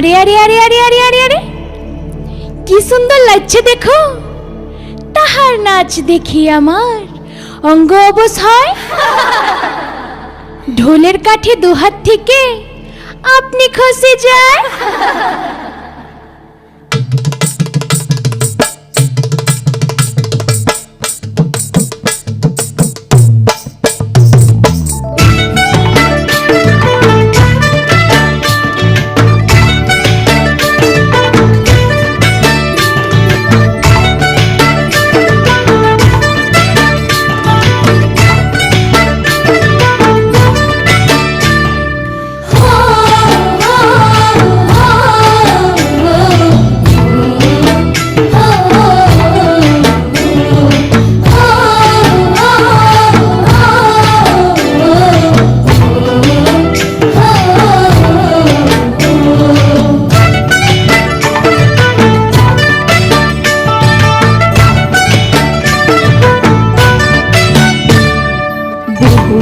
আরে আরে আরে আরে আরে আরে আরে। কি সুন্দর লাগছে দেখো। তাহার নাচ দেখি আমার। অঙ্গ অবস হয় ঢোলের কাঠে দুহাত থেকে আপনি খসে যায়।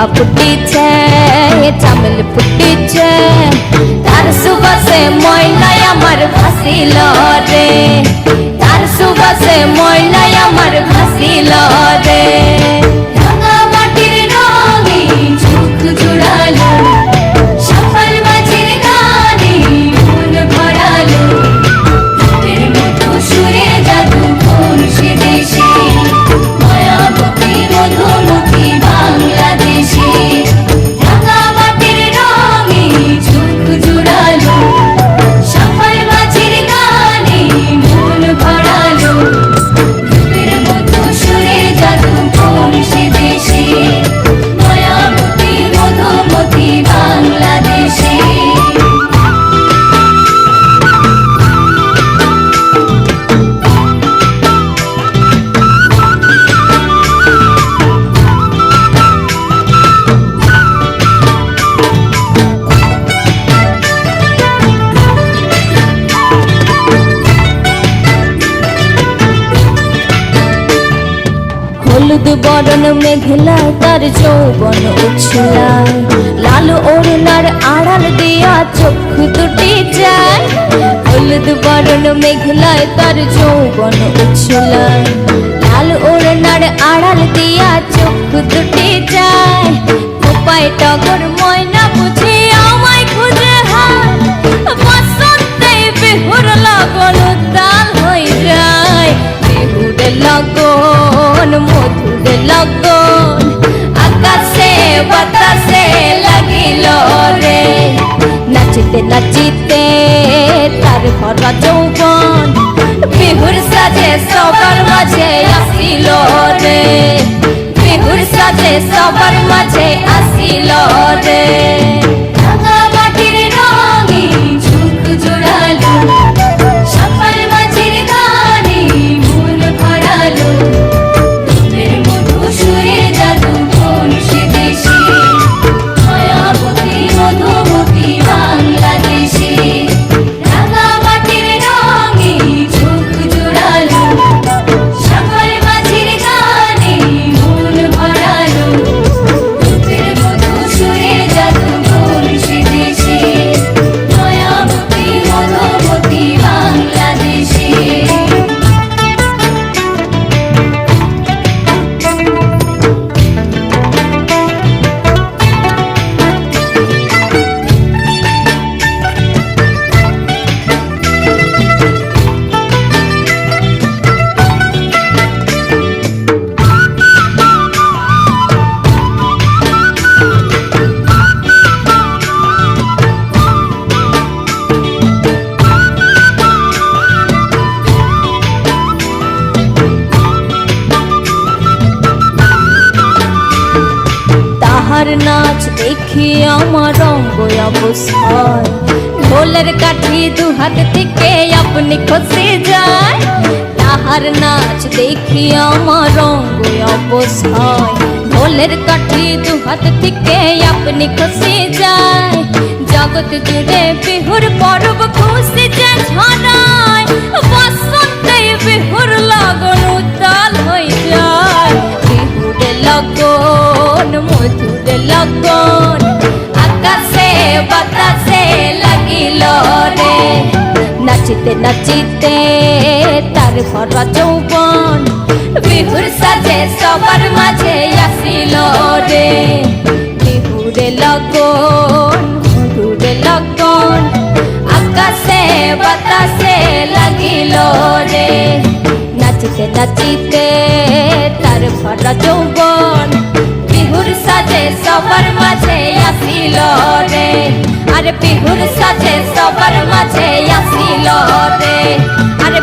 চম্পা ফুটিছে চামেল ফুটিছে তার সুবাসে ময়নায় আমার ভাসিল রে হলুদ বরণ মেঘলা, তার যৌবন উছলা। লাল ওড়নার আড়াল দিয়া চোখ দুটি যায়। হলুদ বরণ মেঘলায় তার যৌবন উছলা। লাল ওড়নার আড়াল দিয়া চোখ দুটি যায়। কোপায় টগর ময়না লগন, আকাশে, বাতাসে লাগিল রে। নাচিতে নাচিতে তার ভরা যৌবন বিহুর সাজে সবার মাঝে আসিল রে। বিহুর সাজে সবার মাঝে আসিল রে। তাহার নাচ দেখি আমার রঙ্গ অবস্থায় ঢোলের কাঠি দু হাত থেকে আপনি খসে যায়। তাহার নাচ দেখি আমার রঙ্গ অবস্থায় ঢোলের কাঠি দু হাত থেকে আপনি খুশি যায়। জগৎ জুড়ে বিহুর পর্ব খুশি যে ছড়ায় নাচিতে নাচিতে তার ভরা যৌবন বিহুর সাজে সবার মাঝে আসিল রে। বিহুরে লগন, মধুরে লগন, আকাশে বাতাসে লাগিল রে। নাচিতে নাচিতে তার ভরা যৌবন বিহুর সাজে সবার মাঝে আসিল রে। আরে বিহুর সাজে সবার মাঝে আসিল রে। আরে